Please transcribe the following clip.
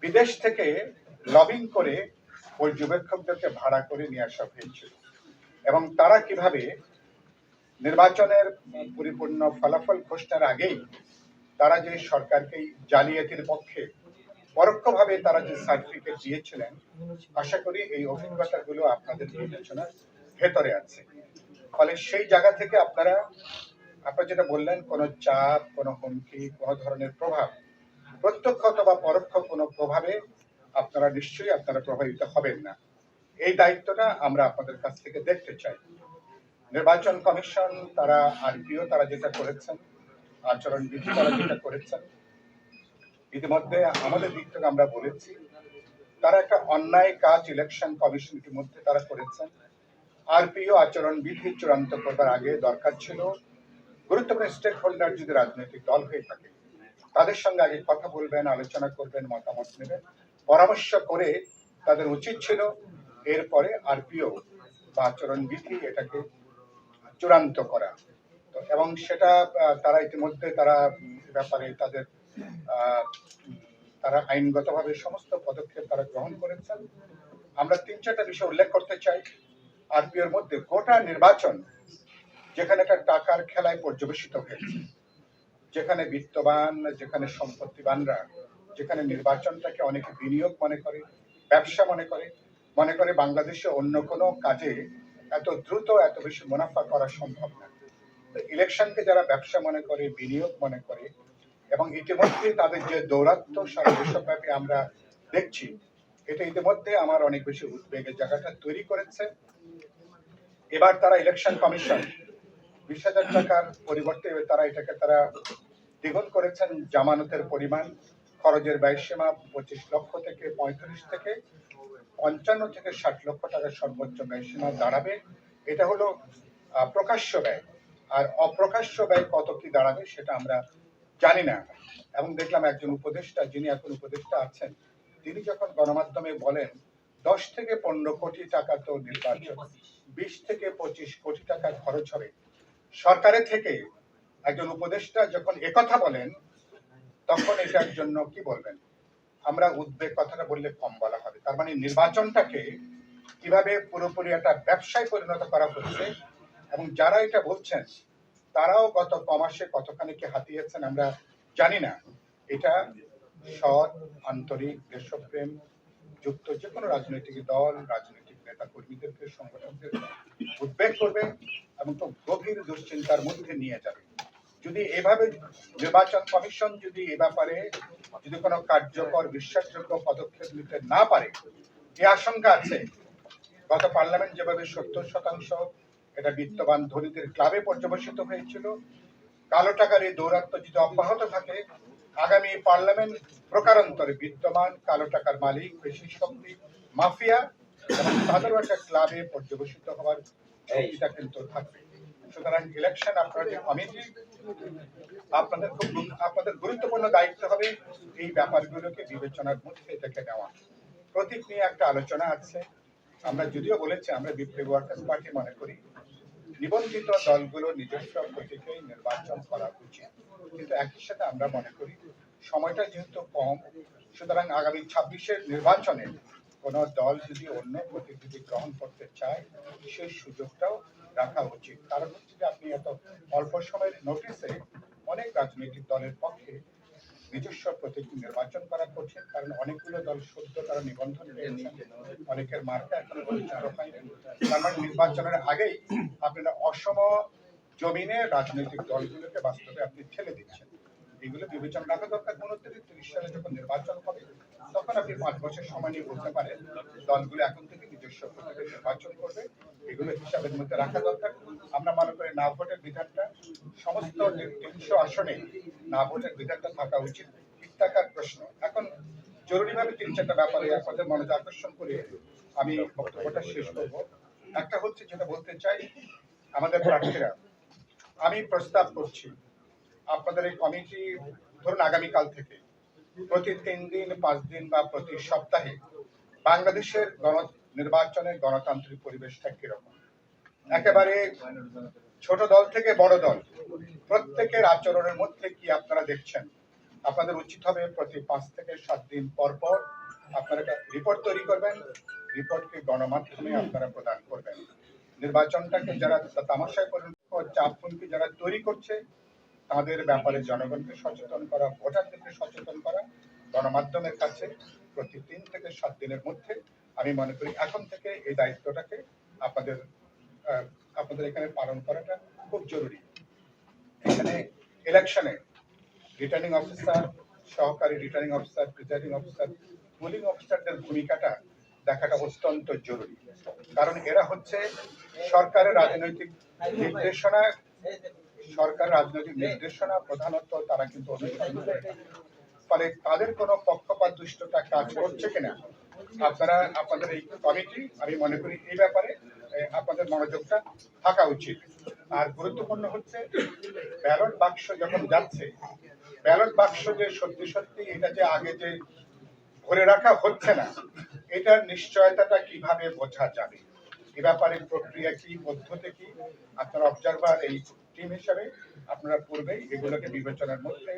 বিদেশ থেকে লবিং করে পর্যবেক্ষকদেরকে ভাড়া করে নিয়ে আসা হয়েছিল। এবং তারা কীভাবে নির্বাচনের পরিপূর্ণ ফলাফল ঘোষণার আগেই তারা যে সরকারকে জালিয়াতির পক্ষে পরোক্ষভাবে তারা যে সার্টিফিকেট দিয়েছিলেন, আশা করি এই অভিজ্ঞতাগুলো আপনাদের বিবেচনার ভেতরে আছে। ফলে সেই জায়গা থেকে আপনারা আপনারা যেটা বললেন, কোনো চাপ, কোনো হুমকি, কোনো ধরনের প্রভাব প্রত্যক্ষ অথবা পরোক্ষ কোনো প্রভাবে আপনারা নিশ্চয়ই আপনারা প্রভাবিত হবেন না। এই দায়িত্বটা আমরা আপনাদের কাছ থেকে দেখতে চাই। নির্বাচন কমিশন, তারা আরপিও তারা যেটা করেছেন, আচরণ বিধি তারা যেটা করেছেন, ইতিমধ্যে আমাদের দিক থেকে আমরা বলেছি, তারা একটা অন্যায় কাজ ইলেকশন কমিশন ইতিমধ্যে তারা করেছেন। আরপিও আচরণ বিধি চূড়ান্ত করবার আগে দরকার ছিল। গুরুত্বপূর্ণ স্টেক হোল্ডার যদি রাজনৈতিক দল হয়ে থাকে তাদের সঙ্গে আগে কথা বলবেন, আলোচনা করবেন, মতামত নেবেন। পরামর্শ করে তাদের উচিত ছিল এরপরে আরপিও বা আচরণ বিধি এটাকে চূড়ান্ত করা। তো এবং সেটা তারা ইতিমধ্যে তারা ব্যাপারে তাদের তারা আইনগতভাবে সমস্ত পদক্ষেপ তারা গ্রহণ করেছেন। আমরা তিন চারটা বিষয় উল্লেখ করতে চাই। আরপিওর মধ্যে গোটা নির্বাচন যেখানে একটা টাকার খেলায় পর্যবেসিত হয়েছে। যেখানে বিত্তবান, যেখানে সম্পত্তিবানরা, যেখানে নির্বাচনটাকে অনেকে বিনিয়োগ মনে করে, ব্যবসা মনে করে মনে করে বাংলাদেশে অন্য কোনো কাজে এত দ্রুত, এত বেশি মুনাফা করা সম্ভব না। ইলেকশনকে যারা ব্যবসা মনে করে, বিনিয়োগ মনে করে, এবং ইতিমধ্যে তাদের যে দৌরাত্ম সারা বিশ্বব্যাপী আমরা দেখছি, এটা ইতিমধ্যে আমার অনেক বেশি উদ্বেগের জায়গাটা তৈরি করেছে। এবার তারা ইলেকশন কমিশন বিশ হাজার টাকার পরিবর্তে তারা এটাকে তারা দ্বিগুণ করেছেন জামানতের পরিমাণ। খরচের ব্যয়সীমা পঁচিশ লক্ষ থেকে পঁয়ত্রিশ থেকে পঞ্চান্ন থেকে ষাট লক্ষ টাকার সর্বোচ্চ ব্যয়সীমা দাঁড়াবে। এটা হলো প্রকাশ্য ব্যয়। আর অপ্রকাশ্য ব্যয় কত কি দাঁড়াবে সেটা আমরা জানি না। এবং দেখলাম একজন উপদেষ্টা যিনি এখন উপদেষ্টা আছেন তিনি যখন গণমাধ্যমে বলেন দশ থেকে পনেরো কোটি টাকা তো নির্বাচন বিশ থেকে পঁচিশ কোটি টাকা খরচ হবে। সরকারের থেকে একজন উপদেষ্টা যখন একথা বলেন, তখন এটার জন্য কি বলবেন? আমরা উদ্বেগ কথাটা বললে কম বলা হবে। তার মানে নির্বাচনটাকে কীভাবে পুরোপুরি একটা ব্যবসায় পরিণত করা হচ্ছে এবং যারা এটা বলছেন, তারাও গত কমাসে কতখানি কি হাতিয়েছেন আমরা জানি না। এটা সৎ, আন্তরিক, দেশপ্রেম, যুক্ত যে কোনো রাজনৈতিক দল, রাজনৈতিক নেতা কর্মীদেরকে সংগঠনদের উদ্বেগ করবে এবং তো গভীর দুশ্চিন্তার মধ্যে নিয়ে যাবে। যদি এভাবে নির্বাচন কমিশন যদি এ ব্যাপারে যদি কোনো কার্যকর, বিশ্বাসযোগ্য পদক্ষেপ নিতে না পারে এই আশঙ্কা আছে। গত পার্লামেন্ট যেভাবে সত্তর শতাংশ এটা বিত্তবান ধনীদের ক্লাবে পর্যবেসিত হয়েছিল, কালো টাকার এই দৌরাত্ম যদি অব্যাহত থাকে, আগামী পার্লামেন্ট প্রকারান্তরে বিদ্যমান কালো টাকার মালিক বেশি শক্তি, মাফিয়া এবং তাদেরও একটা ক্লাবে পর্যবেসিত হওয়ার শক্তিটা কিন্তু থাকবে। সুতরাং ইলেকশন আপনারা যে কমিটি আপনাদের খুব আপনাদের গুরুত্বপূর্ণ দায়িত্ব হবে এই ব্যাপারগুলোকে বিবেচনার মধ্যে এটাকে নেওয়া। প্রতীক নিয়ে একটা আলোচনা আছে। আমরা যদিও বলেছি, আমরা বিপ্লবী ওয়ার্কার্স পার্টি মনে করি, নিবন্ধিত দলগুলো নিজস্ব প্রতীকেই নির্বাচন করা উচিত। কিন্তু একই সাথে আমরা মনে করি, সময়টা যেহেতু কম, সুতরাং আগামী ছাব্বিশের নির্বাচনে কোন দল যদি অন্য প্রতীক যদি গ্রহণ করতে চায়, সেই সুযোগটাও রাখা উচিত। কারণ হচ্ছে যে আপনি এত অল্প সময়ের নোটিসে অনেক রাজনৈতিক দলের পক্ষে নিজস্ব প্রতীক নির্বাচন করা কঠিন, কারণ অনেকগুলো দল সদ্য তারা নিবন্ধন অনেকের মার্কা এখনও হয়নি তার মানে নির্বাচনের আগেই আপনারা অসম জমিনে রাজনৈতিক দলগুলোকে বাস্তবে আপনি ঠেলে দিচ্ছেন। এগুলো বিবেচনা রাখা দরকার। উনত্রিশ, তিরিশ সালে যখন নির্বাচন হবে তখন আপনি পাঁচ বছর সময় নিয়ে বলতে পারেন, দলগুলো এখন থেকে নিজস্ব প্রতীকে নির্বাচন করবে, এগুলো হিসাবের মধ্যে রাখা দরকার। আমরা মনে করি না ভোটের বিধানটা, সমস্ত তিনশো আসনে না ভোটের বিধানটা থাকা উচিত ইত্যাকার প্রশ্ন। এখন জরুরিভাবে তিন চারটা ব্যাপারে আপনাদের মনোযোগ আকর্ষণ করে আমি বক্তব্যটা শেষ করব। একটা হচ্ছে যেটা বলতে চাই, আমাদের প্রার্থীরা, আমি প্রস্তাব করছি, আপনাদের এই কমিটি, ধরুন আগামীকাল থেকে প্রতি তিন দিন পাঁচ দিন বা প্রতি সপ্তাহে বাংলাদেশের গণ নির্বাচনের গণতান্ত্রিক পরিবেশটা কীরকম? একেবারে ছোট দল থেকে বড় দল, প্রত্যেকের আচরণের মধ্যে কি আপনারা দেখছেন? আপনাদের উচিত হবে প্রতি পাঁচ থেকে সাত দিন পর পর আপনারা রিপোর্ট তৈরি করবেন। রিপোর্টকে গণমাধ্যমে আপনারা প্রদান করবেন। নির্বাচনটাকে যারা তামাশায় পরিণত চাপ যারা তৈরি করছে তাদের ব্যাপারে জনগণকে সচেতন করা, ভোটারদেরকে সচেতন করা, গণমাধ্যমের কাছে প্রতি তিন থেকে সাত দিনের মধ্যে আমি মনে করি এখন থেকে এই দায়িত্বটাকে আপনাদের আপনাদের এখানে পালন করাটা খুব জরুরি। এখানে ইলেকশনে রিটার্নিং অফিসার সহকারী returning officer presiding officer polling অফিসারদের ভূমিকাটা দেখাটা অত্যন্ত জরুরি। কারণ এরা হচ্ছে সরকারের রাজনৈতিক নির্দেশনা সরকার রাজনৈতিক নির্দেশনা প্রধানত তারা কিন্তু অনুসরণ করে। ফলে তাদের কোনো পক্ষপাত দুষ্টতা কাজ করছে কিনা, আপনারা, আপনাদের এই কমিটি, আমি মনে করি এই ব্যাপারে আপনাদের মনোযোগটা থাকা উচিত। আর গুরুত্বপূর্ণ হচ্ছে, ব্যালট বাক্স যখন যাচ্ছে, ব্যালট বাক্স যে সত্যি সত্যি এটা যে আগে যে ভরে রাখা হচ্ছে না, এটার নিশ্চয়তাটা কীভাবে বোঝা যাবে? এ ব্যাপারে প্রক্রিয়া কি পদ্ধতি কি আপনারা অবজারভার এই টিম হিসাবে, আপনারা পূর্বেই এগুলোকে বিবেচনার মধ্যে